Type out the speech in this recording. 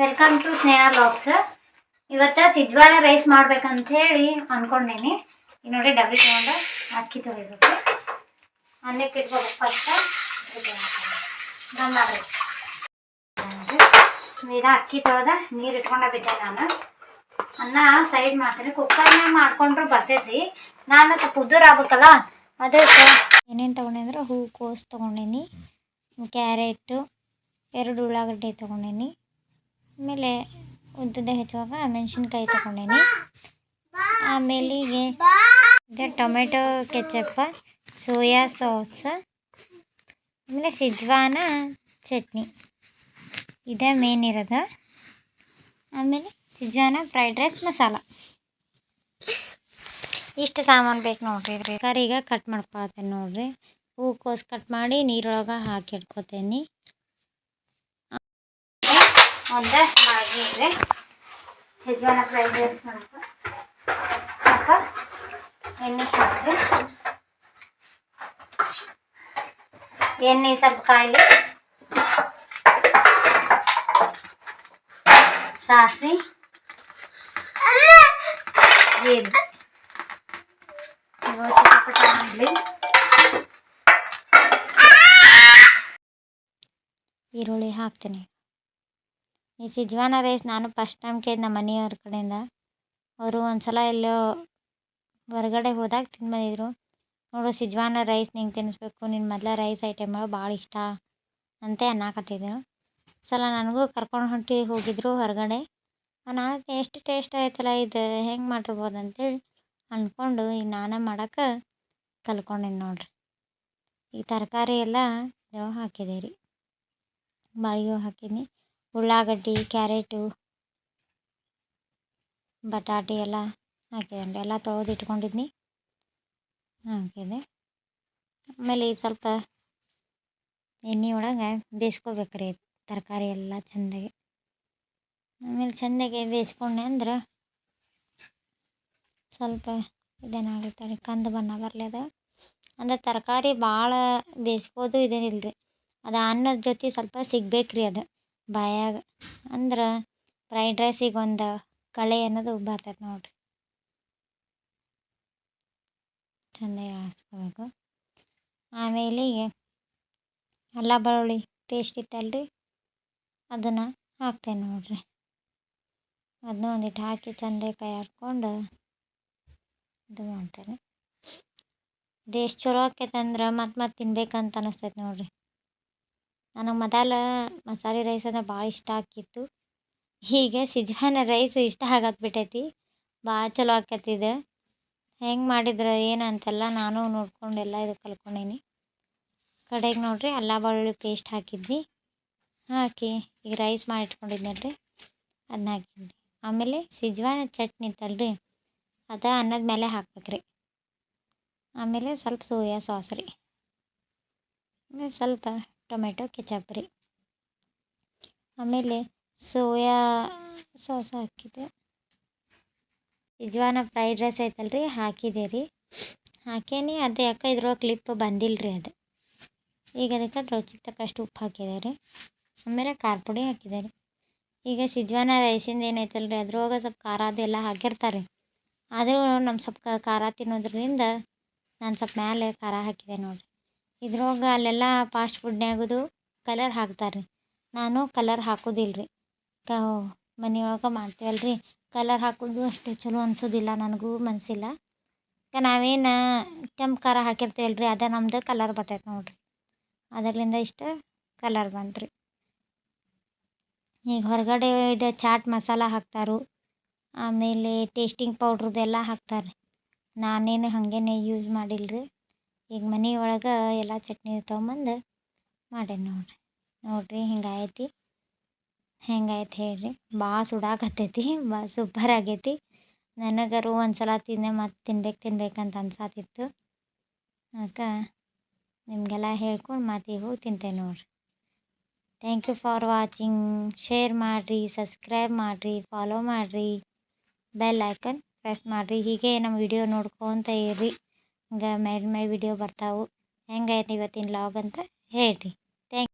Welcome to Sneha LOX ಇವತ್ತು ಸಿಜ್ವಾಳ rice ಮಾಡ್ಬೇಕಂತ ಹೇಳಿ ಅನ್ಕೊಂಡೇನಿ. ಈಗ ನೋಡಿ ಡಬ್ಬಿ ತೊಗೊಂಡು ಅಕ್ಕಿ ತೊಳಿಬೇಕು. ಅನ್ನಕ್ಕೆ ಇಟ್ಕೋಬೇಕು ಫಸ್ಟ್ ಬಂದಾಗ್ರಿ ಇದು ಅಕ್ಕಿ ತೊಳೆದ, ನೀರು ಇಟ್ಕೊಂಡ ಬಿಟ್ಟೆ ನಾನು. ಅನ್ನ ಸೈಡ್ ಮಾಡ್ತೀನಿ. ಕುಕ್ಕರ್ನಾಗ ಮಾಡ್ಕೊಂಡ್ರು ಬರ್ತೈತಿ ನಾನು ಸ್ವಲ್ಪ ಉದ್ದೂರು ಆಗ್ಬೇಕಲ್ಲ ಅದಕ್ಕೆ ಏನೇನು ತೊಗೊಂಡೆ ಅಂದ್ರೆ ಹೂಕೋಸು ತೊಗೊಂಡೀನಿ, ಕ್ಯಾರೆಟು, ಎರಡು ಉಳ್ಳಾಗಡ್ಡೆ ತೊಗೊಂಡೇನಿ. ಆಮೇಲೆ ಉದ್ದುದ್ದ ಹೆಚ್ಚುವಾಗ ಮೆಣಸಿನ್ಕಾಯಿ ತೊಗೊಂಡೇನಿ. ಆಮೇಲೆ ಇದು ಟೊಮೆಟೊ ಕೆಚಪ್ಪ ಸೋಯಾ ಸಾಸ್, ಆಮೇಲೆ ಸಿಜ್ವಾನ ಚಟ್ನಿ. ಇದೇ ಮೇನ್ ಇರೋದು. ಆಮೇಲೆ ಸಿಜ್ವಾನ ಫ್ರೈಡ್ ರೈಸ್ ಮಸಾಲ. ಇಷ್ಟು ಸಾಮಾನು ಬೇಕು ನೋಡ್ರಿ ಕರಿಗೆ ಕಟ್ ಮಾಡ್ಕೊಳ್ತೇನೆ ನೋಡ್ರಿ. ಹೂಕೋಸು ಕಟ್ ಮಾಡಿ ನೀರೊಳಗೆ ಹಾಕಿ ಇಟ್ಕೊತೇನೆ. ಒಂದು ಮಾಡಿದ್ರೆ ಸಿಜ್ವಾನ ಫ್ರೈಡ್ ರೈಸ್ ಮಾಡ್ಕೊ ಎಣ್ಣೆ ಹಾಕ್ರಿ ಎಣ್ಣೆ ಸ್ವಲ್ಪ ಕಾಯಿಲಿ ಸಾಸಿವೆ ಜೀರಿಗೆ ಇವು ಚಿಟಪಟ ಮಾಡಲಿ ಈರುಳ್ಳಿ ಹಾಕ್ತೀನಿ ಈ ಸಿಜ್ವಾನ ರೈಸ್ ನಾನು ಫಸ್ಟ್ ಟೈಮ್ ಕೇಳಿದ್ದು ನಮ್ಮ ಮನೆಯವ್ರ ಕಡೆಯಿಂದ. ಅವರು ಒಂದ್ಸಲ ಎಲ್ಲೋ ಹೊರಗಡೆ ಹೋದಾಗ ತಿಂದು ಬಂದಿದ್ರು ನೋಡು ಸಿಜ್ವಾನ ರೈಸ್ ನಿಂಗೆ ತಿನ್ನಿಸ್ಬೇಕು ನಿನ್ನ ಮೊದಲ ರೈಸ್ ಐಟಮ್ಗಳು ಭಾಳ ಇಷ್ಟ ಅಂತ ಅನ್ನಕತ್ತಿದ್ರು ಸಲ ನನಗೂ ಕರ್ಕೊಂಡು ಹೊಂಟಿ ಹೋಗಿದ್ರು ಹೊರಗಡೆ. ನಾನು ಎಷ್ಟು ಟೇಸ್ಟ್ ಆಯ್ತಲ್ಲ ಇದು ಹೆಂಗೆ ಮಾಡಿರ್ಬೋದು ಅಂತೇಳಿ ಅಂದ್ಕೊಂಡು ಈಗ ನಾನೇ ಮಾಡೋಕ್ಕೆ ಕಲ್ತ್ಕೊಂಡೇನಿ ನೋಡ್ರಿ. ಈ ತರಕಾರಿ ಎಲ್ಲ ಹಾಕಿದೆ ರೀ ಬಾಳಿಗೆ ಹಾಕೀನಿ ಉಳ್ಳಾಗಡ್ಡಿ, ಕ್ಯಾರೆಟು, ಬಟಾಟೆ ಎಲ್ಲ ಹಾಕಿದ್ದೇನೆ ಎಲ್ಲ ತೊಳೆದು ಇಟ್ಕೊಂಡಿದ್ನಿ. ಹಾಕಿದೆ. ಆಮೇಲೆ ಸ್ವಲ್ಪ ಎಣ್ಣೆ ಒಳಗೆ ಬೇಯಿಸ್ಕೋಬೇಕು ರೀ, ತರಕಾರಿ ಎಲ್ಲ ಚೆಂದಾಗಿ. ಆಮೇಲೆ ಚೆಂದಾಗಿ ಬೇಯಿಸ್ಕೊಂಡೆ ಅಂದ್ರೆ ಸ್ವಲ್ಪ ಇದೇನಾಗುತ್ತೆ ಕಂದು ಬಣ್ಣ ಬರ್ಲಿದ. ಅಂದ್ರೆ ತರಕಾರಿ ಭಾಳ ಬೇಯಿಸ್ಬೋದು ಇದೇನಿಲ್ಲ ರೀ ಅದು ಅನ್ನದ ಜೊತೆ ಸ್ವಲ್ಪ ಸಿಗ್ಬೇಕು ರೀ ಅದು. ಬಾಯಾಗ. ಅಂದ್ರೆ ಫ್ರೈಡ್ ರೈಸಿಗೆ ಒಂದು ಕಳೆ ಅನ್ನೋದು ಬರ್ತೈತೆ ನೋಡಿರಿ. ಚೆಂದಾಗಿ ಆಡಿಸ್ಕೋಬೇಕು ಆಮೇಲೆ ಅಲ್ಲ ಬೆಳ್ಳುಳ್ಳಿ ಪೇಸ್ಟ್ ಇತ್ತಲ್ರಿ, ಅದನ್ನು ಹಾಕ್ತೇನೆ ನೋಡಿರಿ. ಅದನ್ನ ಒಂದಿಟ್ಟು ಹಾಕಿ ಚೆಂದಾಗಿ ಕೈ ಆಡ್ಕೊಂಡು ಇದು ಮಾಡ್ತೇನೆ. ಇದು ಎಷ್ಟು ಚಲೋ ಆಕೈತೆ ಅಂದ್ರೆ ಮತ್ತೆ ಮತ್ತೆ ತಿನ್ಬೇಕಂತ ಅನಿಸ್ತೈತೆ ನೋಡಿರಿ. ನನಗೆ ಮೊದಲ ಮಸಾಲೆ ರೈಸ್ ಅಂದ್ರೆ ಭಾಳ ಇಷ್ಟ ಆಕಿತ್ತು ಹೀಗೆ ಸಿಜ್ವಾನ ರೈಸ್ ಇಷ್ಟ ಆಗತ್ಬಿಟ್ಟೈತಿ ಭಾಳ ಚಲೋ ಆಕೈತಿ ಇದು. ಹೆಂಗೆ ಮಾಡಿದ್ರೆ ಏನಂತೆಲ್ಲ ನಾನು ನೋಡ್ಕೊಂಡು ಎಲ್ಲ ಇದು ಕಲ್ತ್ಕೊಂಡೀನಿ ಕಡೆಗೆ ನೋಡಿರಿ, ಅಲ್ಲ ಬೆಳ್ಳುಳ್ಳಿ ಪೇಸ್ಟ್ ಹಾಕಿದ್ವಿ. ಹಾಕಿ, ಈಗ ರೈಸ್ ಮಾಡಿ ರೀ ಅದನ್ನ ಹಾಕಿದ್ವಿ. ಆಮೇಲೆ ಸಿಜ್ವಾನ ಚಟ್ನಿ ಇತ್ತಲ್ರಿ ಅದು ಅನ್ನದ ಮೇಲೆ ಹಾಕ್ಬೇಕ್ರಿ. ಆಮೇಲೆ ಸ್ವಲ್ಪ ಸೋಯಾ ಸಾಸ್ ರೀ. ಸ್ವಲ್ಪ ಟೊಮೆಟೊ, ಕೆಚಪ್ ರೀ. ಆಮೇಲೆ ಸೋಯಾ ಸಾಸ್ ಹಾಕಿದೆ ಸಿಜ್ವಾನ ಫ್ರೈಡ್ ರೈಸ್ ಐತಲ್ಲ ರೀ ಹಾಕಿದೆ ರೀ. ಹಾಕೇನಿ ಅದು ಯಾಕೆ ಇದ್ರೊಳಗೆ ಕ್ಲಿಪ್ ಬಂದಿಲ್ಲ ರೀ ಅದು. ಈಗ ಅದಕ್ಕೆ ರುಚಿಗೆ ತಕ್ಕಷ್ಟು ಉಪ್ಪು ಹಾಕಿದೆ ರೀ. ಆಮೇಲೆ ಖಾರ ಪುಡಿ ಹಾಕಿದೆ ರೀ. ಈಗ ಸಿಜ್ವಾನ ರೈಸಿಂದ ಏನೈತಲ್ಲ ರೀ ಅದ್ರೊಳಗೆ ಸ್ವಲ್ಪ ಖಾರ ಅದೆಲ್ಲ ಹಾಕಿರ್ತಾರೆ. ಆದರೂ ನಮ್ಮ ಸ್ವಲ್ಪ ಖಾರ ತಿನ್ನೋದ್ರಿಂದ ನಾನು ಸ್ವಲ್ಪ ಮೇಲೆ ಖಾರ ಹಾಕಿದೆ ನೋಡಿರಿ. ಇದ್ರೊಳಗೆ ಅಲ್ಲೆಲ್ಲ ಫಾಸ್ಟ್ ಫುಡ್ನ್ಯಾಗದು ಕಲರ್ ಹಾಕ್ತಾರೆ ರೀ ನಾನು ಕಲರ್ ಹಾಕುದಿಲ್ಲ ರೀ ಕ, ಮನೆಯೊಳಗೆ ಮಾಡ್ತೀವಲ್ಲ ರೀ ಕಲರ್ ಹಾಕೋದು ಅಷ್ಟು ಚಲೋ ಅನ್ಸೋದಿಲ್ಲ ನನಗೂ ಮನಸ್ಸಿಲ್ಲ ನಾವೇನು ಕೆಂಪು ಖಾರ ಹಾಕಿರ್ತೀವಲ್ಲ ರೀ ಅದೇ ನಮ್ದು ಕಲರ್ ಬರ್ತೈತೆ ನೋಡಿರಿ. ಅದರಿಂದ ಇಷ್ಟು ಕಲರ್ ಬಂತು ರೀ ಈಗ ಹೊರಗಡೆ ಇದು ಚಾಟ್ ಮಸಾಲ ಹಾಕ್ತಾರೆ. ಆಮೇಲೆ ಟೇಸ್ಟಿಂಗ್ ಪೌಡ್ರದ್ದೆಲ್ಲ ಹಾಕ್ತಾರೆ ನಾನೇನು ಹಾಗೇನೆ ಯೂಸ್ ಮಾಡಿಲ್ಲ ರೀ ಈಗ ಮನೆ ಒಳಗೆ ಎಲ್ಲ ಚಟ್ನಿ ತೊಗೊಂಬಂದು ಮಾಡೇನಿ ನೋಡಿರಿ. ನೋಡಿರಿ ಹಿಂಗಾಗೈತಿ ಹೆಂಗಾಯ್ತು ಹೇಳಿರಿ. ಭಾಳ ಸುಡಾಕತ್ತೈತಿ ಭಾಳ ಸೂಪರ್ ಆಗೈತಿ. ನನಗರು ಒಂದು ಸಲ ತಿಂದೆ ಮತ್ತು ತಿನ್ಬೇಕು ತಿನ್ಬೇಕಂತ ಅನ್ಸಾತಿತ್ತು. ಅದಕ್ಕೆ ನಿಮಗೆಲ್ಲ ಹೇಳ್ಕೊಂಡು ಮತ್ತೆ ಈಗ ಹೋಗಿ ತಿಂತೇನೆ ನೋಡಿರಿ. Thank you for watching share ಮಾಡಿರಿ ಸಬ್ಸ್ಕ್ರೈಬ್ ಮಾಡಿರಿ ಫಾಲೋ ಮಾಡಿರಿ. ಬೆಲ್ ಐಕನ್ ಪ್ರೆಸ್ ಮಾಡಿರಿ. ಹೀಗೆ ನಮ್ಮ ವಿಡಿಯೋ ನೋಡ್ಕೊತ ಇರ್ರಿ. ಹಿಂಗೆ ಮೇಲೆ ಮೇಲೆ ವಿಡಿಯೋ ಬರ್ತಾವೆ. ಹೆಂಗೈತೆ ಇವತ್ತಿನ ಲಾಗ್ ಅಂತ ಹೇಳಿರಿ. ಥ್ಯಾಂಕ್